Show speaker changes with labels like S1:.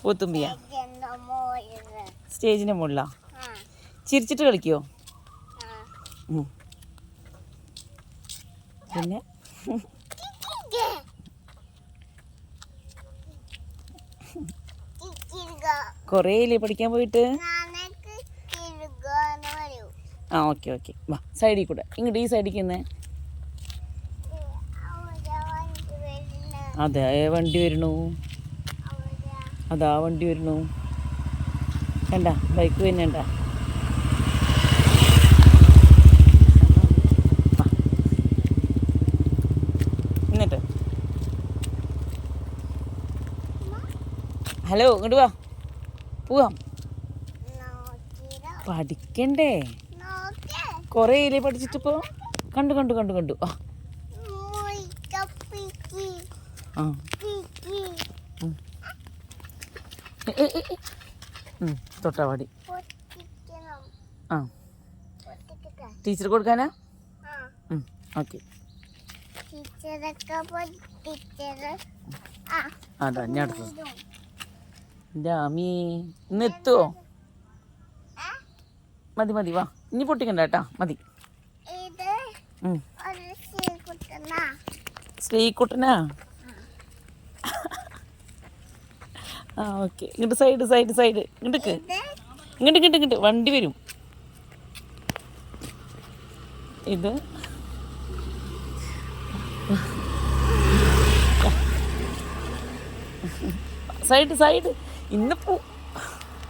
S1: പൂത്തുമ്പിയ സ്റ്റേജിന്റെ മുകളിലാ ചിരിച്ചിട്ട് കളിക്കോ. പിന്നെ. കുറേ ഇല്ലേ പഠിക്കാൻ പോയിട്ട്. ആ ഓക്കെ ഓക്കെ. വാ സൈഡിൽ കൂടെ. ഇങ്ങോട്ട് ഈ സൈഡിൽ നിന്നേ
S2: ഏ, അവിടെ വണ്ടി
S1: അതെ വണ്ടി വരണു അതാ വണ്ടി വരണു കണ്ട. ബൈക്ക് പിന്നെണ്ട എന്നിട്ട്? ഹലോ ഇങ്ങോട്ട് വാ. പോവാം. പഠിക്കണ്ടേ. കുറേ ഇല്ലേ പഠിച്ചിട്ടിപ്പോ? കണ്ടു കണ്ടു കണ്ടു കണ്ടു. ആ. ആ തൊട്ടാവാടി. ആ. ടീച്ചർ കൊടുക്കാനാ. ഓക്കെ. അതാ ഞാൻ അടുത്തത്. എന്റെ അമ്മീ ഇന്ന് എത്തുമോ
S2: ആ,
S1: മതി മതി വാ ഇനി പൊട്ടിക്കണ്ട കേട്ടാ മതി.
S2: ശ്രീകുട്ടനാ
S1: ശ്രീകുട്ടനാ ആ ഓക്കെ. ഇങ്ങോട്ട് സൈഡ് സൈഡ് സൈഡ്
S2: ഇങ്ങോട്ടേക്ക്.
S1: ഇങ്ങോട്ട് ഇങ്ങോട്ട് ഇങ്ങോട്ട്. വണ്ടി വരും. ഇത്. സൈഡ് സൈഡ് ഇന്ന് പോ